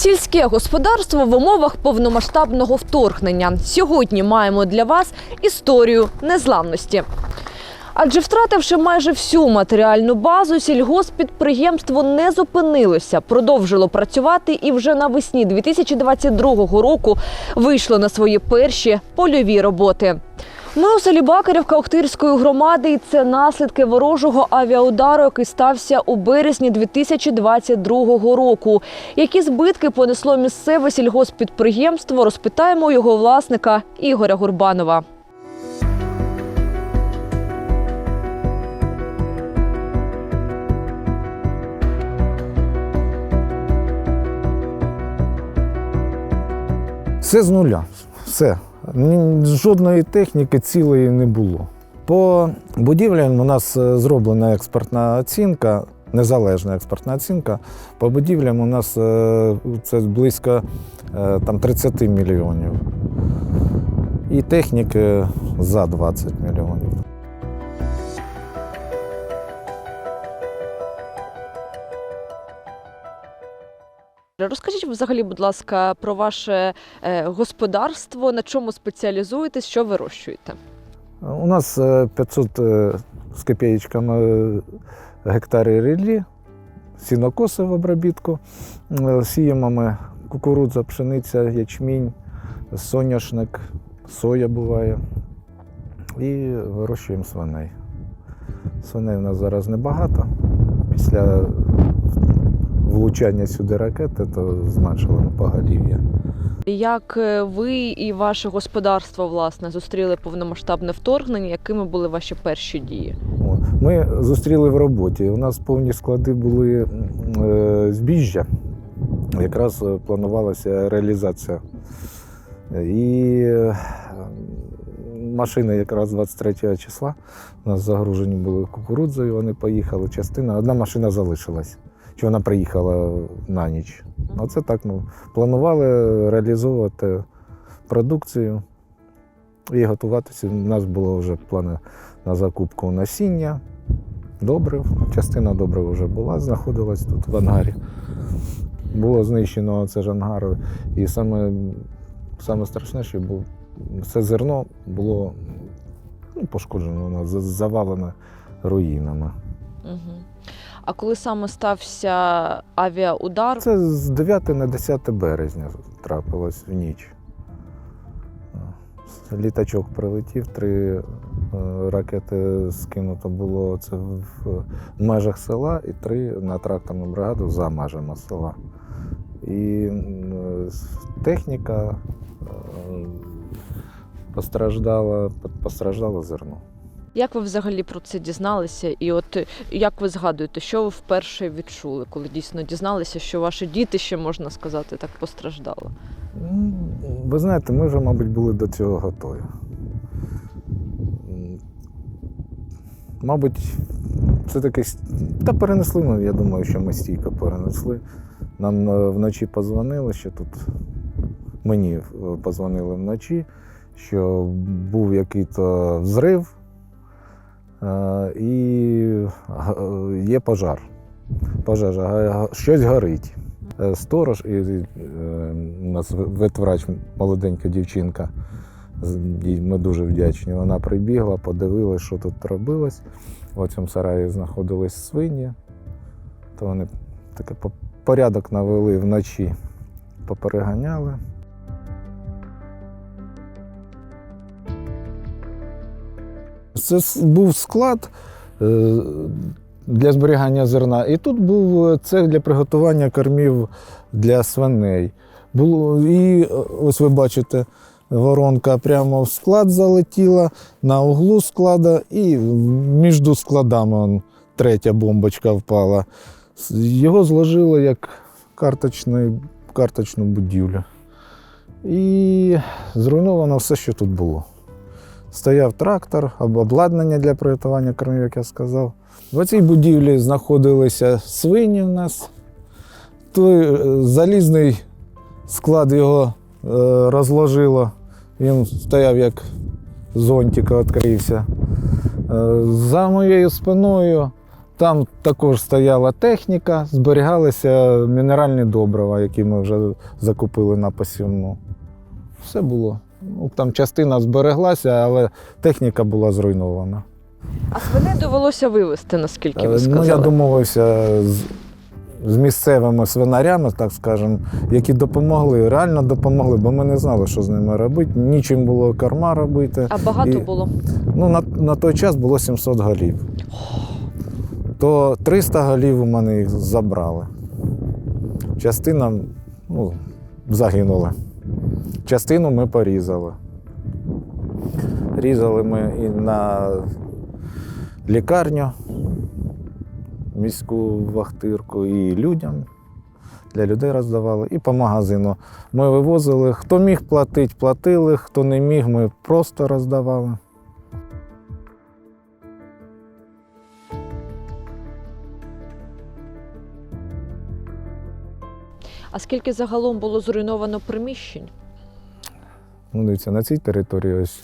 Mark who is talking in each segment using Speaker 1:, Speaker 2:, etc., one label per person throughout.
Speaker 1: Сільське господарство в умовах повномасштабного вторгнення. Сьогодні маємо для вас історію незламності. Адже втративши майже всю матеріальну базу, сільгоспідприємство не зупинилося, продовжило працювати і вже навесні 2022 року вийшло на свої перші польові роботи. Ми у селі Бакарівка Охтирської громади, і це наслідки ворожого авіаудару, який стався у березні 2022 року. Які збитки понесло місцеве сільгоспідприємство, розпитаємо його власника Ігоря Гурбанова.
Speaker 2: Все з нуля. Все. Жодної техніки цілої не було. По будівлям у нас е, зроблена експертна оцінка, незалежна експертна оцінка. По будівлям у нас е, це близько е, там, 30 мільйонів. І техніки за 20 мільйонів.
Speaker 1: Взагалі, будь ласка, про ваше е, господарство, на чому спеціалізуєтесь, що вирощуєте?
Speaker 2: У нас е, 500 е, з копеєчками е, гектарів ріллі, сінокоси в обробітку. Е, Сіємо ми кукурудза, пшениця, ячмінь, соняшник, соя буває. І вирощуємо свиней. Свиней у нас зараз небагато. Після влучання сюди ракети, то зменшили ми поголів'я.
Speaker 1: Як е, ви і ваше господарство власне зустріли повномасштабне вторгнення? Якими були ваші перші дії?
Speaker 2: Ми зустріли в роботі. У нас повні склади були е, збіжжя. Якраз е, планувалася реалізація. І машини якраз 23 числа у нас загружені були кукурудзою, вони поїхали. Частина, одна машина залишилась. Чи вона приїхала на ніч. Оце так ми планували реалізовувати продукцію і готуватися. У нас було вже плани на закупку насіння, добрив. Частина добрив вже була, знаходилась тут в ангарі. Було знищено це ж ангар. І саме, саме страшне, що було, це зерно було ну, пошкоджено, воно за- завалене руїнами.
Speaker 1: Угу. А коли саме стався авіаудар?
Speaker 2: Це з 9 на 10 березня трапилось в ніч. Літачок прилетів, три е, ракети скинуто було це в межах села і три на тракторну бригаду за межами села. І техніка е, постраждала, постраждало зерно.
Speaker 1: Як ви взагалі про це дізналися? І от е, як ви згадуєте, що ви вперше відчули, коли дійсно дізналися, що ваше дітище, можна сказати, так постраждало?
Speaker 2: Ви знаєте, ми вже, мабуть, були до цього готові. Мабуть, це таке. Та перенесли ми, я думаю, що ми стійко перенесли. Нам е, вночі позвонили, що тут мені е, позвонили вночі, що був який-то взрив і е, є пожар. Пожежа, щось горить. Е, Сторож і е, у нас в- ветврач, молоденька дівчинка. Ми дуже вдячні. Вона прибігла, подивилась, що тут робилось. В цьому сараї знаходились свині, то вони таке порядок навели вночі, попереганяли. Це був склад е, для зберігання зерна. І тут був е, цех для приготування кормів для свиней. Було, і е, ось ви бачите, воронка прямо в склад залетіла, на углу склада, і між складами он, третя бомбочка впала. Його зложили як карточний, карточну будівлю. І зруйновано все, що тут було. Стояв трактор, об- обладнання для приготування кормів, як я сказав. В цій будівлі знаходилися свині в нас. Той е, залізний склад його е, розложило. Він стояв як зонтик відкрився. Е, За моєю спиною Там також стояла техніка, зберігалися мінеральні добрива, які ми вже закупили на посівну. Все було. Ну, там частина збереглася, але техніка була зруйнована.
Speaker 1: А свиней довелося вивезти, наскільки ви
Speaker 2: Е,
Speaker 1: сказали.
Speaker 2: Ну, я домовився з, з місцевими свинарями, так скажемо, які допомогли, реально допомогли, бо ми не знали, що з ними робити. Нічим було корма робити.
Speaker 1: А багато
Speaker 2: І-
Speaker 1: було.
Speaker 2: Ну, на, на той час було 700 голів. То 300 голів у мене їх забрали. Частина ну, загинула. Частину ми порізали. Різали ми і на лікарню, міську вахтирку, і людям. Для людей роздавали, і по магазину. Ми вивозили. Хто міг платити, платили, хто не міг, ми просто роздавали.
Speaker 1: А скільки загалом було зруйновано приміщень?
Speaker 2: Ну, на цій території ось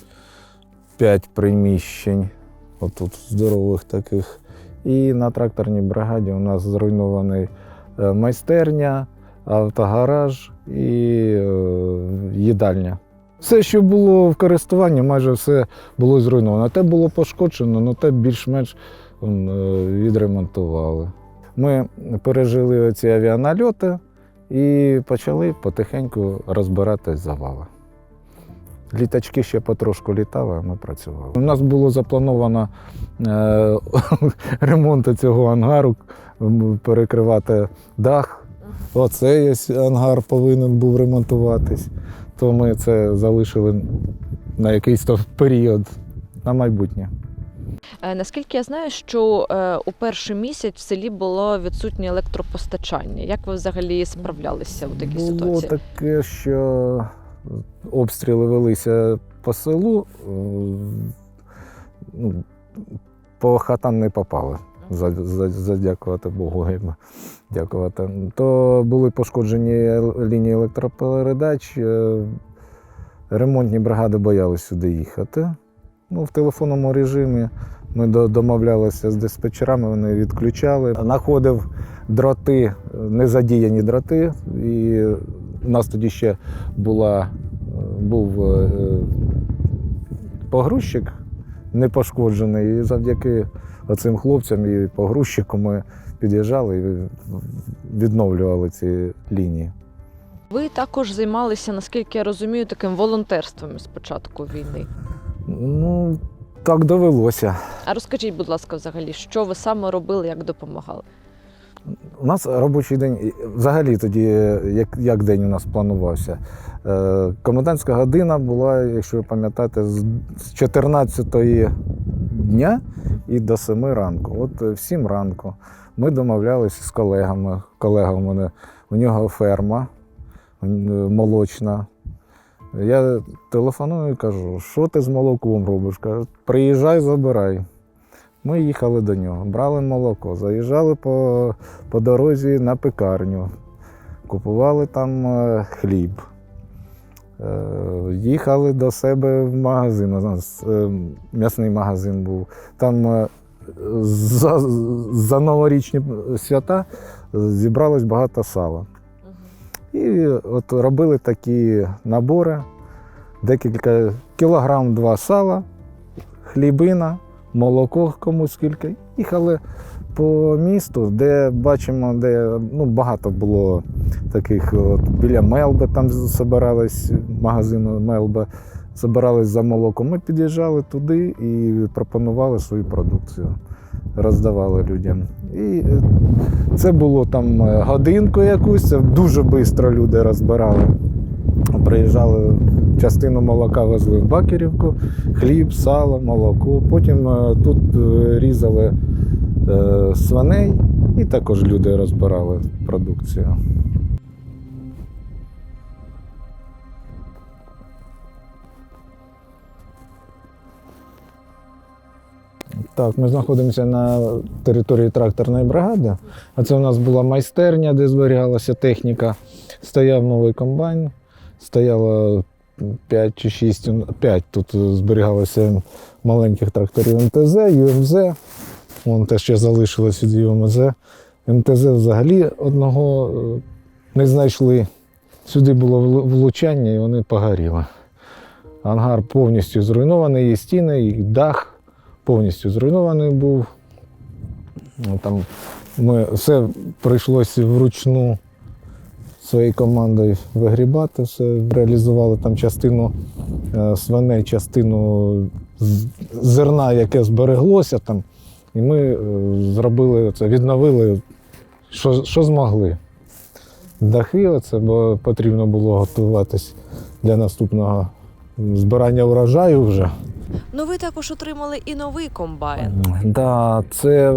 Speaker 2: 5 приміщень, отут здорових таких. І на тракторній бригаді у нас зруйнований е, майстерня, автогараж і е, їдальня. Все, що було в користуванні, майже все було зруйновано. Те було пошкоджено, але те більш-менш е, відремонтували. Ми пережили ці авіанальоти і почали потихеньку розбирати завали. Літачки ще потрошку літали, а ми працювали. У нас було заплановано е, ремонт цього ангару, перекривати дах. Оцей ангар повинен був ремонтуватись. То ми це залишили на якийсь то період на майбутнє.
Speaker 1: Е, Наскільки я знаю, що е, у перший місяць в селі було відсутнє електропостачання. Як ви взагалі справлялися у такій
Speaker 2: Було
Speaker 1: ситуації?
Speaker 2: таке, що обстріли велися по селу, е, ну, по хатам не попали. За, за, задякувати Богу. Дякувати. То були пошкоджені лінії електропередач. е, Ремонтні бригади боялися сюди їхати. Ну, в телефонному режимі ми домовлялися з диспетчерами, вони відключали. Находив дроти, незадіяні дроти. І у нас тоді ще була, е, був е, погрузчик непошкоджений. І завдяки оцим хлопцям і погрузчику ми під'їжджали і відновлювали ці лінії.
Speaker 1: Ви також займалися, наскільки я розумію, таким волонтерством з початку війни.
Speaker 2: Ну, так довелося.
Speaker 1: А розкажіть, будь ласка, взагалі, що ви саме робили, як допомагали?
Speaker 2: У нас робочий день, взагалі тоді, як, як день у нас планувався. Е, комендантська година була, якщо ви пам'ятаєте, з з 14 дня і до 7 ранку. От е, в 7 ранку ми домовлялися з колегами. Колега у мене, у нього ферма е, молочна. Я телефоную і кажу, що ти з молоком робиш? Каже, приїжджай, забирай. Ми їхали до нього, брали молоко, заїжджали по, по дорозі на пекарню, купували там е, хліб. Е, Їхали до себе в магазин. У нас е, м'ясний магазин був. Там за, за новорічні свята зібралось багато сала. І от робили такі набори, декілька кілограм два сала, хлібина, молоко комусь скільки. Їхали по місту, де бачимо, де ну, багато було таких от, біля Мелби, там збирались магазину Мелба, збирались за молоком. Ми під'їжджали туди і пропонували свою продукцію, роздавали людям. І е, це було там е, годинку якусь, це дуже швидко люди розбирали. Приїжджали, частину молока везли в Бакерівку, хліб, сало, молоко. Потім е, тут е, різали е, свиней і також люди розбирали продукцію. Так, ми знаходимося на території тракторної бригади. А це у нас була майстерня, де зберігалася техніка. Стояв новий комбайн, стояло 5 чи 6, 5 тут зберігалося маленьких тракторів МТЗ, ЮМЗ. вон те, що залишилось від ЮМЗ. МТЗ взагалі одного е, не знайшли. Сюди було влучання і вони погоріли. Ангар повністю зруйнований, і стіни, і дах повністю зруйнований був. Ну, Там ми все прийшлося вручну своєю командою вигрібати, все реалізували там частину е, свиней, частину зерна, яке збереглося там. І ми е, зробили це, відновили, що, що змогли. Дахи, оце, бо потрібно було готуватись для наступного збирання врожаю вже.
Speaker 1: Ну ви також отримали і новий комбайн.
Speaker 2: Да, це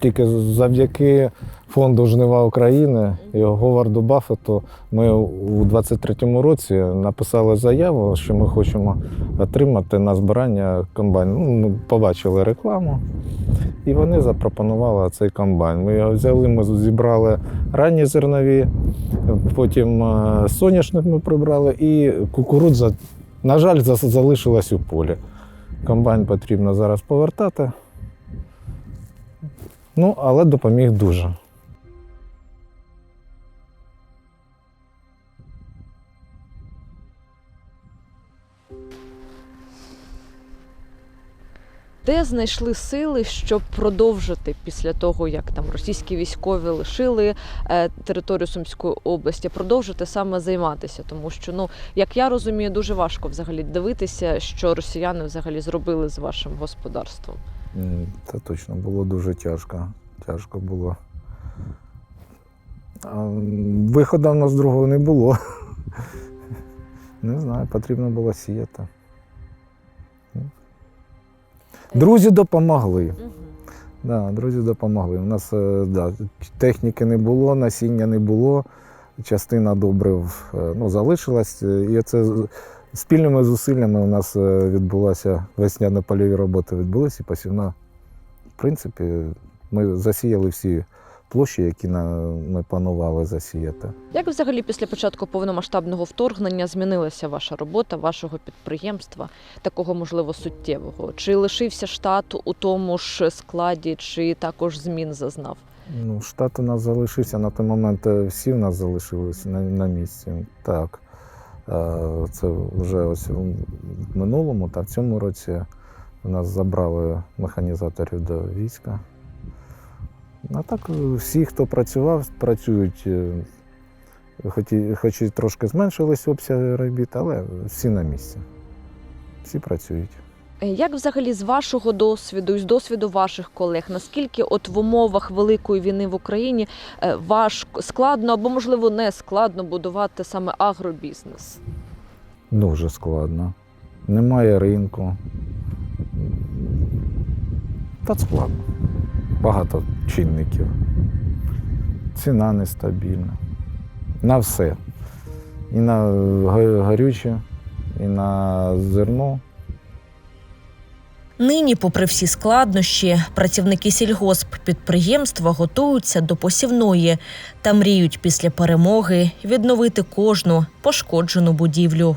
Speaker 2: тільки завдяки фонду Жнива України і Говарду Баффету ми у 23-му році написали заяву, що ми хочемо отримати на збирання комбайн. Ну, ми побачили рекламу, і вони запропонували цей комбайн. Ми його взяли, ми зібрали ранні зернові, потім е, соняшник ми прибрали, і кукурудза, на жаль, залишилась у полі. Комбайн потрібно зараз повертати. Ну, але допоміг дуже.
Speaker 1: Де знайшли сили, щоб продовжити після того, як там російські військові лишили е, територію Сумської області, продовжити саме займатися, тому що ну як я розумію, дуже важко взагалі дивитися, що росіяни взагалі зробили з вашим господарством.
Speaker 2: Це точно було дуже тяжко. Тяжко було. Виходу в нас другого не було. Не знаю, потрібно було сіяти. Друзі допомогли. Да, друзі допомогли. У нас е, да, техніки не було, насіння не було, частина добрив е, ну, залишилась. е, І це спільними зусиллями у нас відбулася весняно польові роботи відбулися і посівна. В принципі, ми засіяли всі площі, які на, ми планували засіяти.
Speaker 1: Як взагалі після початку повномасштабного вторгнення змінилася ваша робота, вашого підприємства, такого можливо суттєвого? Чи лишився штат у тому ж складі, чи також змін зазнав?
Speaker 2: Ну, штат у нас залишився на той момент. е, Всі в нас залишилися на, на місці. Так. Е, Це вже ось в минулому та в цьому році у нас забрали механізаторів до війська. А так е, всі, хто працював, працюють. е, Хоч і, хоч і трошки зменшились обсяги робіт, але всі на місці. Всі працюють.
Speaker 1: Е, Як взагалі з вашого досвіду і з досвіду ваших колег, наскільки от в умовах великої війни в Україні важко складно або можливо не складно будувати саме агробізнес?
Speaker 2: Дуже складно. Немає ринку. Та складно. Багато чинників. Ціна нестабільна. На все. І на га- горюче, і на зерно.
Speaker 3: Нині, попри всі складнощі, працівники сільгосп підприємства готуються до посівної та мріють після перемоги відновити кожну пошкоджену будівлю.